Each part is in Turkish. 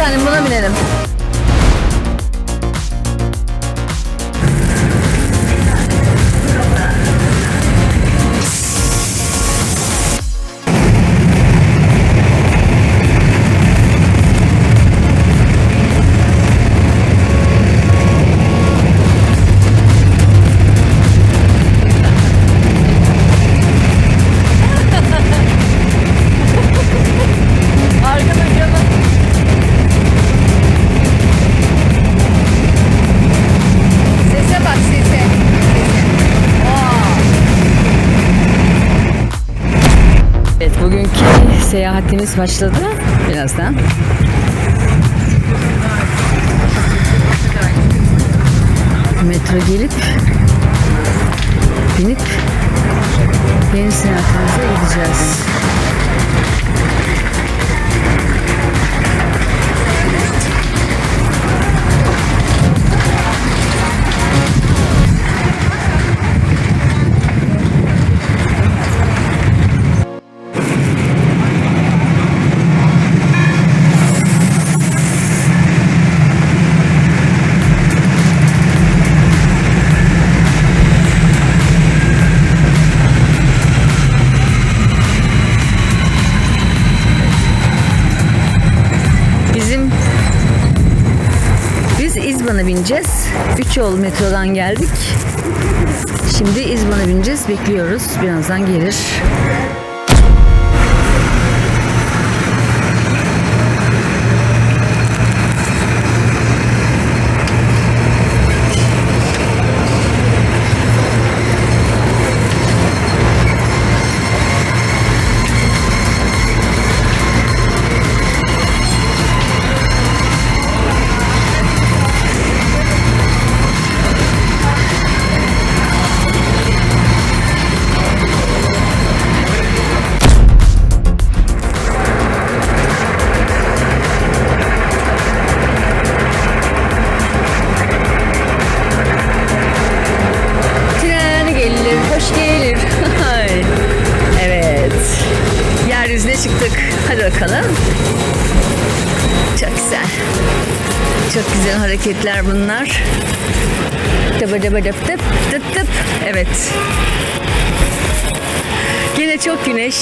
tanem buna binelim. Seyahatimiz başladı birazdan. Metro gelip binip yeni seyahatimize gideceğiz. İzban'a bineceğiz. Üç yol metrodan geldik. Şimdi İzban'a bineceğiz. Bekliyoruz. Birazdan gelir. Bakalım. Çok güzel. Çok güzel hareketler bunlar. Tıp tıp tıp tıp tıp tıp. Evet. Yine çok güneş.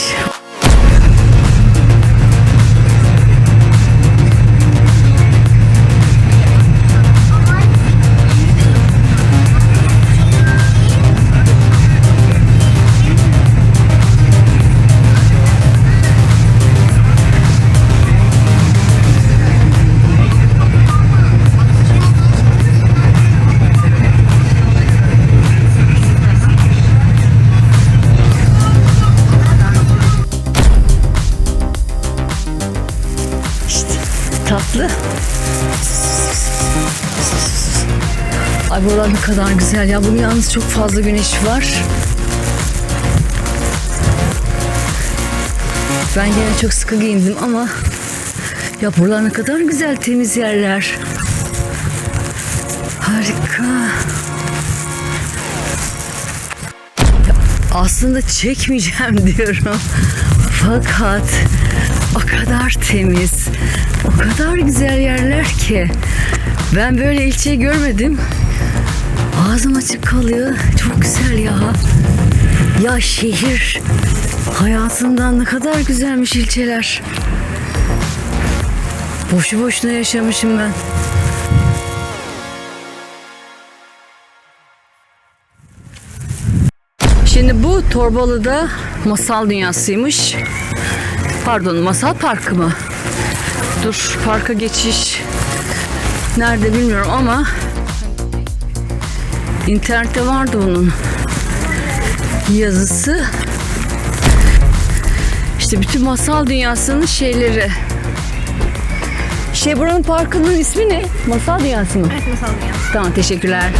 Ay buralar ne kadar güzel ya. Bugün yalnız çok fazla güneş var. Ben yine çok sıkı giyindim ama ya buralar ne kadar güzel temiz yerler. Harika. Ya aslında çekmeyeceğim diyorum. Fakat o kadar temiz, o kadar güzel yerler ki. Ben böyle ilçe görmedim. Ağzım açık kalıyor. Çok güzel ya. Ya şehir hayatından ne kadar güzelmiş ilçeler. Boşu boşuna yaşamışım ben. Şimdi bu Torbalı'da masal dünyasıymış. Pardon masal parkı mı? Dur parka geçiş nerede bilmiyorum ama internette vardı bunun yazısı. İşte bütün masal dünyasının şeyleri. Şey buranın parkının ismi ne? Masal dünyası mı? Evet masal dünyası. Tamam teşekkürler.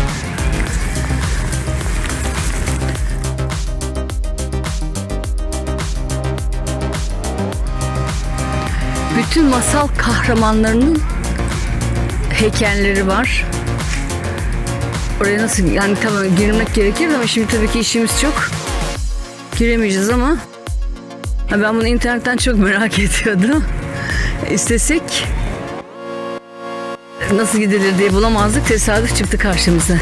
Bütün masal kahramanlarının heykelleri var. Oraya nasıl yani tamam girmek gerekir ama şimdi tabii ki işimiz çok. Giremeyeceğiz ama Ha, ben bunu internetten çok merak ediyordum. İstesek nasıl gidilir diye bulamazdık. Tesadüf çıktı karşımıza.